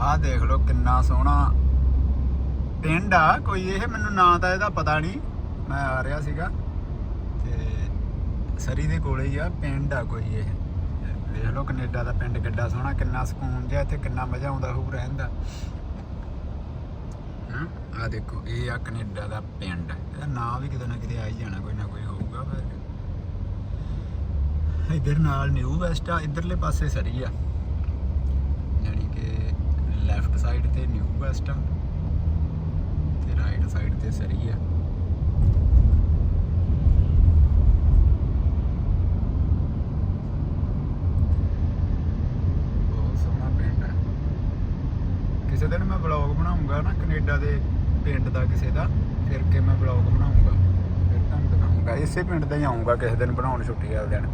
ਆਹ ਦੇਖ ਲਓ ਕਿੰਨਾ ਸੋਹਣਾ ਪਿੰਡ ਆ, ਕੋਈ ਇਹ ਮੈਨੂੰ ਨਾਂ ਤਾਂ ਇਹਦਾ ਪਤਾ ਨਹੀਂ। ਮੈਂ ਆ ਰਿਹਾ ਸੀਗਾ ਤੇ ਸਰੀ ਦੇ ਕੋਲੇ ਹੀ ਆ, ਪਿੰਡ ਆ ਕੋਈ ਇਹ। ਦੇਖ ਲਓ ਕੈਨੇਡਾ ਦਾ ਪਿੰਡ ਕਿੱਡਾ ਸੋਹਣਾ, ਕਿੰਨਾ ਸਕੂਨ ਜਿਹਾ ਇੱਥੇ, ਕਿੰਨਾ ਮਜ਼ਾ ਆਉਂਦਾ ਹੋਊ ਰਹਿਣ ਦਾ ਹਾਂ ਆ ਦੇਖੋ, ਇਹ ਆ ਕੈਨੇਡਾ ਦਾ ਪਿੰਡ। ਇਹਦਾ ਨਾਂ ਵੀ ਕਿਤੇ ਨਾ ਕਿਤੇ ਆ ਹੀ ਜਾਣਾ, ਕੋਈ ਨਾ ਕੋਈ ਹੋਊਗਾ। ਪਰ ਇਧਰ ਨਾਲ ਨਿਊ ਵੈਸਟ ਆ, ਇਧਰਲੇ ਪਾਸੇ ਸਰੀ ਆ। ਲੈਫਟ ਸਾਈਡ ਤੇ ਨਿਊ ਵੈਸਟ ਆ ਤੇ ਰਾਈਟ ਸਾਈਡ ਤੇ ਸਰੀ ਆ। ਬਹੁਤ ਸੋਹਣਾ ਪਿੰਡ ਹੈ ਕਿਸੇ ਦਿਨ ਮੈਂ ਵਲੌਗ ਬਣਾਉਂਗਾ ਨਾ ਕੈਨੇਡਾ ਦੇ ਪਿੰਡ ਦਾ ਕਿਸੇ ਦਾ, ਫਿਰ ਕੇ ਮੈਂ ਵਲੌਗ ਬਣਾਉਂਗਾ। ਫਿਰ ਤੁਹਾਨੂੰ ਦਿਖਾਉਂਗਾ। ਇਸੇ ਪਿੰਡ ਦਾ ਹੀ ਆਉਂਗਾ, ਕਿਸੇ ਦਿਨ ਬਣਾਉਣ ਛੁੱਟੀ ਵਾਲੇ ਦਿਨ।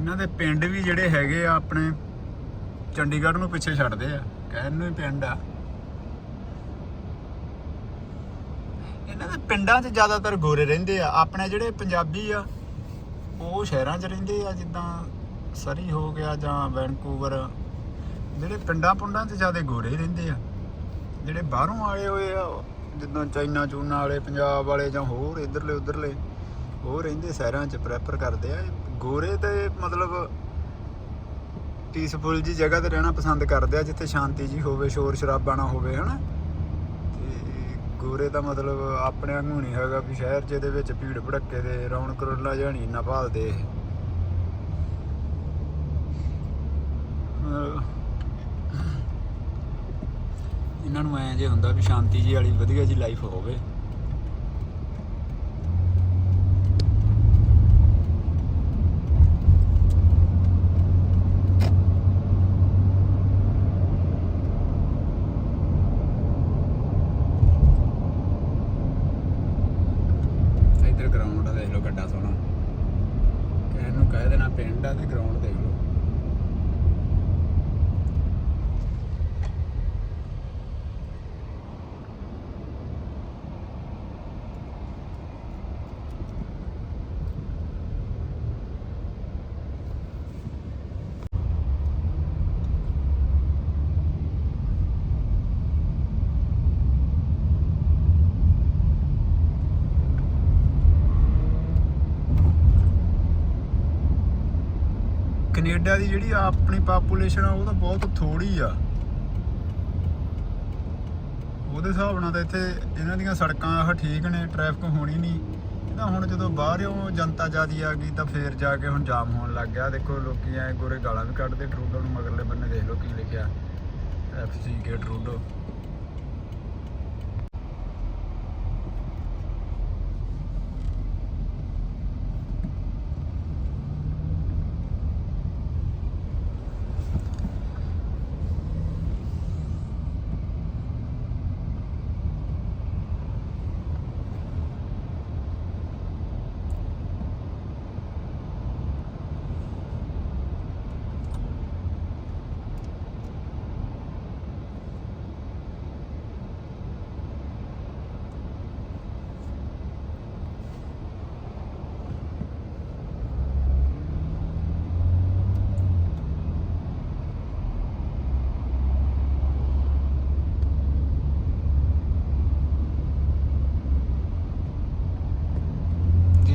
ਇਹਨਾਂ ਦੇ ਪਿੰਡ ਵੀ ਜਿਹੜੇ ਹੈਗੇ ਆ ਆਪਣੇ ਚੰਡੀਗੜ੍ਹ ਨੂੰ ਪਿੱਛੇ ਛੱਡਦੇ ਆ, ਕਹਿਣ ਨੂੰ ਹੀ ਪਿੰਡ ਆ। ਇਹਨਾਂ ਦੇ ਪਿੰਡਾਂ 'ਚ ਜ਼ਿਆਦਾਤਰ ਗੋਰੇ ਰਹਿੰਦੇ ਆ। ਆਪਣੇ ਜਿਹੜੇ ਪੰਜਾਬੀ ਆ, ਉਹ ਸ਼ਹਿਰਾਂ 'ਚ ਰਹਿੰਦੇ ਆ, ਜਿੱਦਾਂ ਸਰੀ ਹੋ ਗਿਆ ਜਾਂ ਵੈਨਕੂਵਰ। ਜਿਹੜੇ ਪਿੰਡਾਂ ਪੁੰਡਾਂ 'ਚ ਜ਼ਿਆਦਾ ਗੋਰੇ ਰਹਿੰਦੇ ਆ। ਜਿਹੜੇ ਬਾਹਰੋਂ ਆਏ ਹੋਏ ਆ, ਜਿੱਦਾਂ ਚਾਈਨਾ ਚੂਨਾ ਵਾਲੇ, ਪੰਜਾਬ ਵਾਲੇ ਜਾਂ ਹੋਰ ਇਧਰਲੇ ਉਧਰਲੇ ਉਹ ਰਹਿੰਦੇ ਸ਼ਹਿਰਾਂ 'ਚ ਪ੍ਰੈਫਰ ਕਰਦੇ ਆ। ਗੋਰੇ ਤੇ ਮਤਲਬ ਪੀਸਫੁਲ ਜੀ ਜਗ੍ਹਾ ਤੇ ਰਹਿਣਾ ਪਸੰਦ ਕਰਦੇ ਆ, ਜਿੱਥੇ ਸ਼ਾਂਤੀ ਜੀ ਹੋਵੇ, ਸ਼ੋਰ ਸ਼ਰਾਬਾ ਨਾ ਹੋਵੇ, ਹਨਾ? ਤੇ ਗੋਰੇ ਦਾ ਮਤਲਬ ਆਪਣੇ ਵਾਂਗੂ ਨਹੀਂ ਹੈਗਾ ਵੀ ਸ਼ਹਿਰ 'ਚ ਇਹਦੇ ਵਿੱਚ ਭੀੜ ਭੜੱਕੇ ਦੇ, ਰੌਣਕ ਰੋਲਾ ਜਾਣੀ ਨਾ ਭਾਲਦੇ ਇਹਨਾਂ ਨੂੰ ਐਂ ਜੇ ਹੁੰਦਾ ਵੀ ਸ਼ਾਂਤੀ ਜੀ ਵਾਲੀ ਵਧੀਆ ਜੀ ਲਾਈਫ ਹੋਵੇ ਇੱਧਰ ਗਰਾਊਂਡ ਆ, ਦੇਖ ਲਓ ਕਿੱਡਾ ਸੋਹਣਾ। ਕਹਿਣ ਨੂੰ ਕਹਿ ਦੇਣਾ ਪਿੰਡ ਆ ਤੇ ਗਰਾਊਂਡ ਦੇਖ ਲਓ। ਕੈਨੇਡਾ ਦੀ ਜਿਹੜੀ ਆਪਣੀ ਪਾਪੂਲੇਸ਼ਨ ਆ, ਉਹ ਤਾਂ ਬਹੁਤ ਥੋੜੀ ਆ। ਉਹਦੇ ਹਿਸਾਬ ਨਾਲ ਤਾਂ ਇੱਥੇ ਇਹਨਾਂ ਦੀਆਂ ਸੜਕਾਂ ਆਹ ਠੀਕ ਨੇ ਟ੍ਰੈਫਿਕ ਹੋਣੀ ਨਹੀਂ। ਇਹਦਾ ਹੁਣ ਜਦੋਂ ਬਾਹਰੋਂ ਜਨਤਾ ਜਿਆਦੀ ਆ ਗਈ, ਤਾਂ ਫੇਰ ਜਾ ਕੇ ਹੁਣ ਜਾਮ ਹੋਣ ਲੱਗ ਗਿਆ। ਦੇਖੋ ਲੋਕੀ ਐ ਗੋਰੇ ਗਾਲਾਂ ਵੀ ਕੱਢਦੇ ਟਰੂਡੋ ਨੂੰ ਮਗਰਲੇ ਬੰਨੇ ਦੇਖ ਲਓ ਕੀ ਲਿਖਿਆ ਐਫ ਸੀ ਕੇ ਟਰੂਡੋ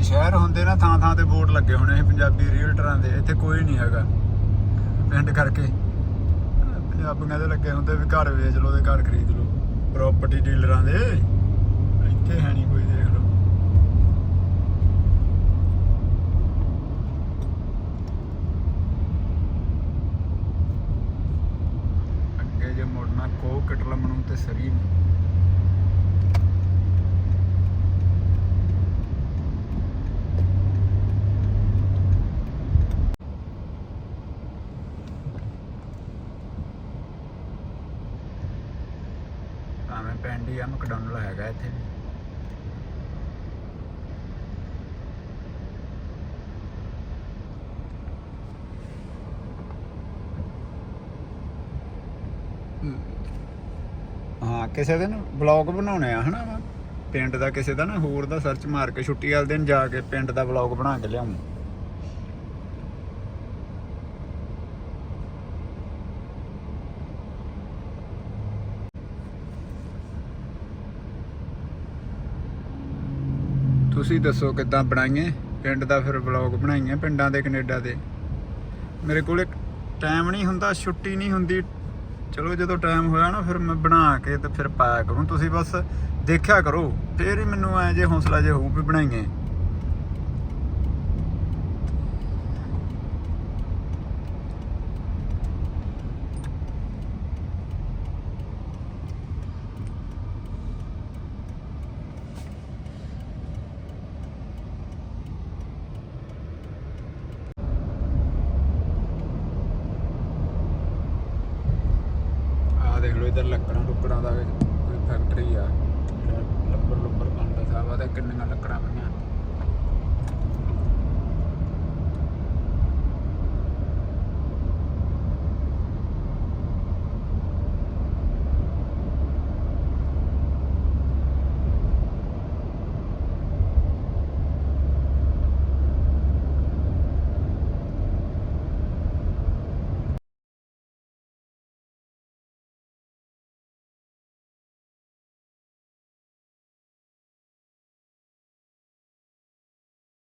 ਸ਼ਹਿਰ ਹੁੰਦੇ ਨਾ ਥਾਂ ਥਾਂ ਤੇ ਬੋਰਡ ਲੱਗੇ ਹੋਣੇ ਸੀ ਪੰਜਾਬੀ ਰੀਅਲਟਰਾਂ ਦੇ, ਇੱਥੇ ਕੋਈ ਨਹੀਂ ਹੈਗਾ। ਪਿੰਡ ਕਰਕੇ। ਪੰਜਾਬੀਆਂ ਦੇ ਲੱਗੇ ਹੁੰਦੇ ਵੀ ਘਰ ਵੇਚ ਲਓ ਤੇ ਘਰ ਖਰੀਦ ਲਓ। ਪ੍ਰਾਪਰਟੀ ਡੀਲਰਾਂ ਦੇ, ਇੱਥੇ ਹੈ ਨਹੀਂ ਕੋਈ, ਦੇਖ ਲਓ। ਅੱਗੇ ਜੇ ਮੁੜਨਾ ਕੋ ਕਟਲਮ ਨੂੰ ਤੇ ਸਰੀ ਨੂੰ। ਭਾਵੇਂ ਪਿੰਡ ਆ, ਮਕਡੋਨਲ ਹੈਗਾ ਇੱਥੇ ਵੀ। ਹਾਂ, ਕਿਸੇ ਦਿਨ ਬਲੌਗ ਬਣਾਉਣੇ ਆ, ਹਨਾ ਪਿੰਡ ਦਾ ਕਿਸੇ ਦਾ ਨਾ, ਹੋਰ ਦਾ ਸਰਚ ਮਾਰ ਕੇ ਛੁੱਟੀ ਵਾਲੇ ਦਿਨ ਜਾ ਕੇ ਪਿੰਡ ਦਾ ਬਲੌਗ ਬਣਾ ਕੇ ਲਿਆਉਂ ਤੁਸੀਂ ਦੱਸੋ ਕਿੱਦਾਂ ਬਣਾਈਏ ਪਿੰਡ ਦਾ ਫਿਰ ਵਲੌਗ ਬਣਾਈਏ ਪਿੰਡਾਂ ਦੇ, ਕੈਨੇਡਾ ਦੇ? ਮੇਰੇ ਕੋਲ ਟਾਈਮ ਨਹੀਂ ਹੁੰਦਾ, ਛੁੱਟੀ ਨਹੀਂ ਹੁੰਦੀ। ਚਲੋ ਜਦੋਂ ਟਾਈਮ ਹੋਇਆ ਨਾ, ਫਿਰ ਮੈਂ ਬਣਾ ਕੇ ਤੇ ਫਿਰ ਪਾਇਆ ਕਰੂੰ ਤੁਸੀਂ ਬਸ ਦੇਖਿਆ ਕਰੋ। ਫੇਰ ਹੀ ਮੈਨੂੰ ਐ ਜੇ ਹੌਸਲਾ ਜੇ ਹੋਊ ਵੀ ਬਣਾਈਏ ਆ ਦੇਖ ਲਓ ਇਧਰ ਲੱਕੜਾਂ ਲੁੱਕੜਾਂ ਦਾ ਕੋਈ ਫੈਕਟਰੀ ਆ। ਜਿਹੜਾ ਲੱਕੜ ਲੁੱਕੜ ਬਣਦਾ ਸਾਵਾ ਤੇ ਕਿੰਨੀਆਂ ਲੱਕੜਾਂ ਪਈਆਂ